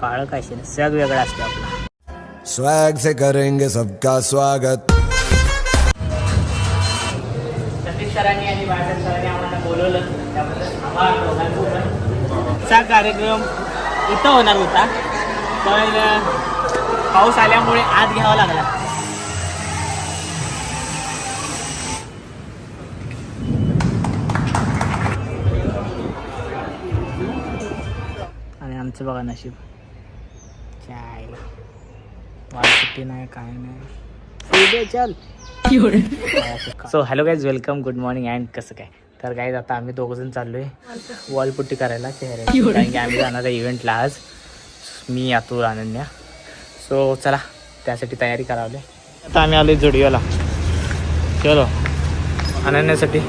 काळं काय सग वेगळा असतो आपला. स्वैग से करेंगे सबका स्वागत. सतीश सरांनी आणि सरांनी आम्हाला बोलवलं. त्याबद्दल आभार. दोघांचं कार्यक्रम इथं होणार होता. पण पाऊस आल्यामुळे आत घ्यावा लागला. आमचं बघा नशीब. चायला. वाट सुट्टी नाही काय नाही. चल. So hello guys welcome good morning and कसं काय? तर गाईज आता आम्ही दोघंजण चाललो आहे वॉलपुट्टी करायला चेहऱ्याची कारण की आम्ही जाणार आहे इव्हेंटला आज. मी अतुल अनन्या. सो चला त्यासाठी तयारी करावली. आता आम्ही आलो जुडिओला चलो. अनन्यासाठी.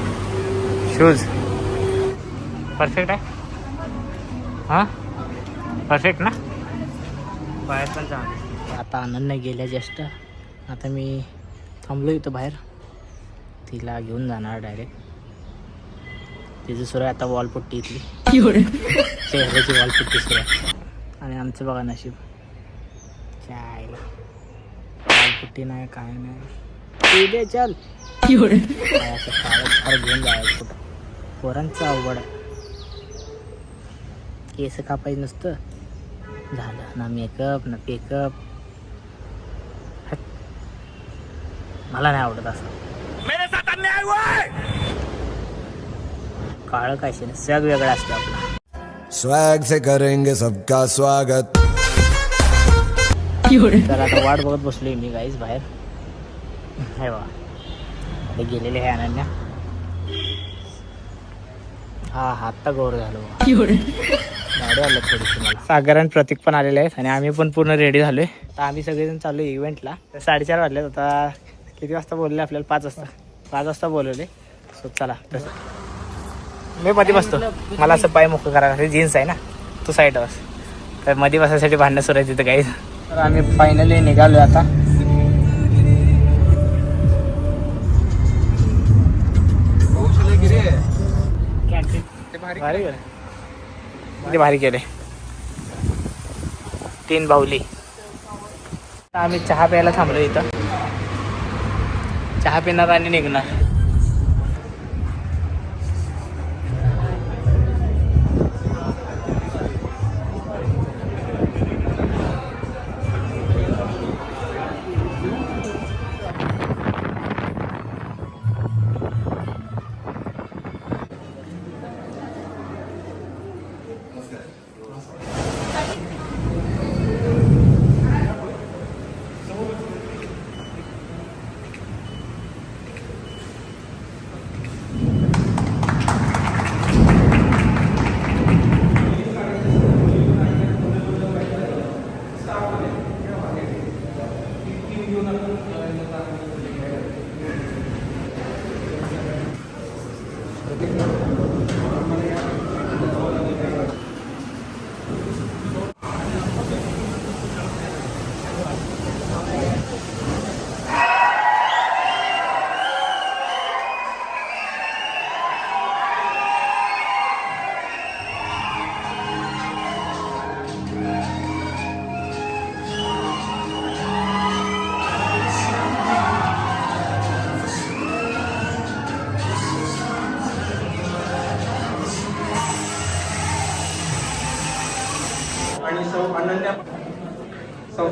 शूज परफेक्ट आहे? हां? परफेक्ट ना? बाहेर पण चांगलं आता अनन्या गेल्या जस्ट आता मी थांबलो इथं बाहेर. तिला घेऊन जाणार डायरेक्ट तिचं सुरू आहे आता वॉलपुट्टी इथली. चेहऱ्याची वॉलपुट्टी सुरू आहे आणि आमचं बघा नशीब. चायला. वॉलपुट्टी नाही काय नाही. उद्या चल. घेऊन जायचं कुठं? पोरांचं अवघड आहे. केस कापायचं नसतं. झालं ना मेकअप ना पेकअप मला नाही आवडत असं काळं काय सग वेगळा असतो आपला स्वैग से करेंगे सबका स्वागत तर आता वाट बघत बसलोय मी गाईज बाहेर हे बा आता गेलेले आहे अनन्या हा हात गौर झालो थोडीशी मला सागर आणि प्रतीक पण आलेले आहेत आणि आम्ही पण पूर्ण रेडी झालोय. तर आम्ही सगळेजण चाललो इव्हेंटला तर साडेचार वाजलेत आता किती वाजता बोलले आपल्याला? पाच वाजता. पाच वाजता बोलवले. सो चला तसं मी मध्ये बसतो. मला असं पाय मोकळं करायला जीन्स आहे ना तू साईड बस. तर मध्ये बसायसाठी भांडणं सुरू आहे तिथं काही तर आम्ही फायनली निघालो आता. भारी किती भारी केले? तीन बाहुली. आम्ही चहा प्यायला थांबलो इथं. चहा पिणार आणि निघणार. आणि सौ अनन्या सौ.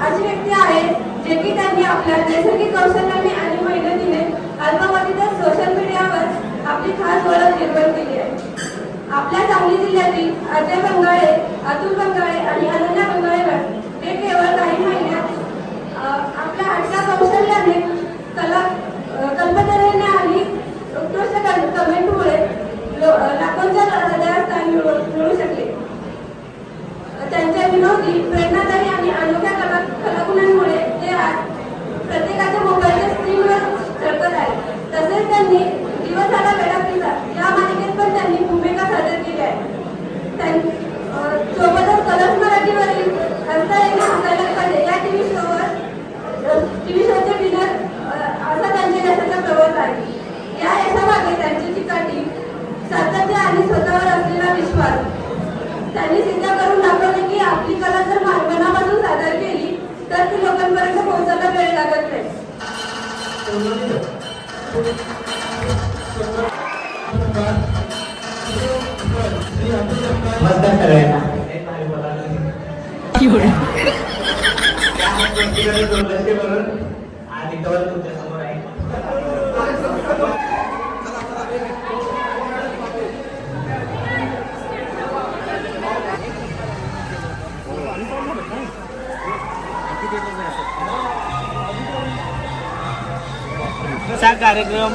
अशी व्यक्ती आहे जे की त्यांनी आपल्या नैसर्गिक कौशल्याने आणि मेहनतीने अल्पावधीतच सोशल मीडियावर आपली खास ओळख निर्माण केली आहे. आपल्या सांगली जिल्ह्यातील अजय बंगाळे अतुल असलेला विश्वास त्यांनी सिद्ध करून दाखवले की आपली कला जर मा- मनापासून सादर केली तर ती लोकांपर्यंत पोहोचायला वेळ लागत नाही. आणि कवर तुमच्यासमोर आहे. असा कार्यक्रम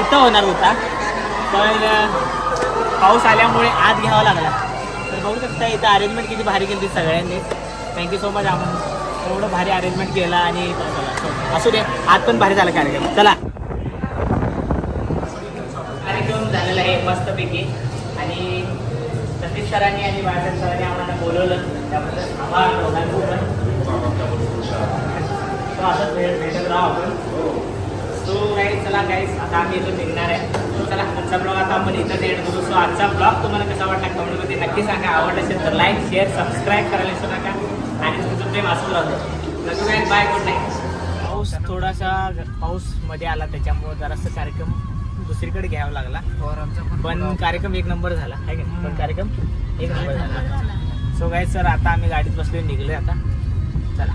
इथं होणार होता. पण पाऊस आल्यामुळे आत घ्यावा लागला. तर बघू शकता इथं अरेंजमेंट किती भारी केली सगळ्यांनी. थँक्यू सो मच आपण एवढं भारी अरेंजमेंट केला आणि असू दे आत पण भारी झाला कार्यक्रम. चला. कार्यक्रम झालेला आहे मस्तपैकी. आणि सतीश सरांनी आणि बाळासाहेब सरांनी आम्हाला बोलवलं. त्याबद्दल आभार दोघांचं पण. असंच भेट भेटत राहू आपण. सो गाईज चला गाईज आता आम्ही इथून निघणार आहे. चला आजचा ब्लॉग आता आपण इथं एंड करू. सो आजचा ब्लॉग तुम्हाला कसा वाटला कमेंटमध्ये नक्की सांगा. आवडला असेल तर लाईक शेअर सबस्क्राईब करायला विसरू नका. आणि तुमचं प्रेम असं राहतो लग्न गाईज बाय गुड नाईट पाऊस थोडासा पाऊसमध्ये आला त्याच्यामुळे जरासं कार्यक्रम दुसरीकडे घ्यावा लागला. पण कार्यक्रम एक नंबर झाला आहे का पण कार्यक्रम एक नंबर झाला. सो गाईज सर आता आम्ही गाडीत बसलो निघलोय आता. चला.